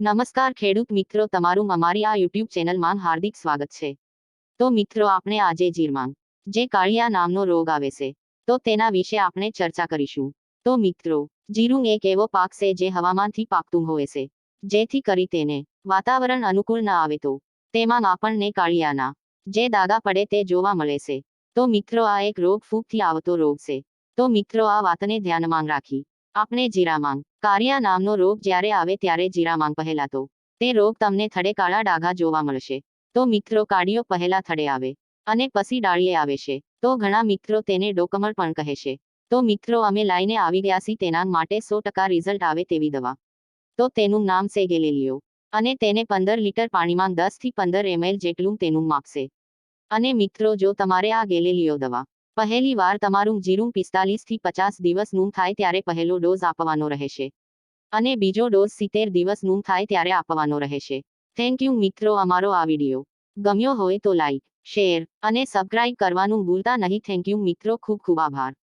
નમસ્કાર ખેડૂત મિત્રો, તમારું અમારી આ યુટ્યુબ ચેનલમાં હાર્દિક સ્વાગત છે. તો મિત્રો, આપણે આજે જીરમાંગ, જે કાળિયા નામનો રોગ આવે છે, તો તેના વિશે આપણે ચર્ચા કરીશું. તો મિત્રો જીરું એક એવો પાક છે જે હવામાનથી પાકતું હોય છે, જેથી કરી તેને વાતાવરણ અનુકૂળ ના આવે તો તેમાં આપણને કાળિયાના જે દાગા પડે તે જોવા મળે છે. તો મિત્રો, આ એક રોગ ફૂગથી આવતો રોગ છે. તો મિત્રો, આ વાતને ધ્યાનમાં રાખી. આપણે જીરામાંગ. કારિયા નામનો રોગ જ્યારે આવે ત્યારે જીરામાંગ પહેલાતો. તે રોગ તમને થડે કાળા ડાઘા જોવા મળશે. તો મિત્રો કાળીઓ પહેલા થડે આવે. અને પછી ડાળીએ આવે છે. તો ઘણા મિત્રો તેને ડોકમળ પણ કહે છે. તો મિત્રો અમે લાઈને આવી ગયા છીએ તેના માટે સો ટકા રિઝલ્ટ આવે તેવી દવા. તો તેનું નામ છે ગેલેલિયો. અને તેને પંદર લીટર પાણીમાં દસથી પંદર એમએલ જેટલું તેનું માપશે. અને મિત્રો જો તમારે આ ગેલેલિયો દવા પહેલી વાર તમારું જીરું પિસ્તાલીસથી પચાસ દિવસનું થાય ત્યારે પહેલો ડોઝ આપવાનો રહેશે. અને બીજો ડોઝ સિત્તેર દિવસનું થાય ત્યારે આપવાનો રહેશે. થેન્ક યુ મિત્રો અમારો આ વીડિયો. ગમ્યો હોય તો લાઈક શેર અને સબસ્ક્રાઇબ કરવાનું ભૂલતા નહીં. થેન્ક યુ મિત્રો ખૂબ ખૂબ આભાર.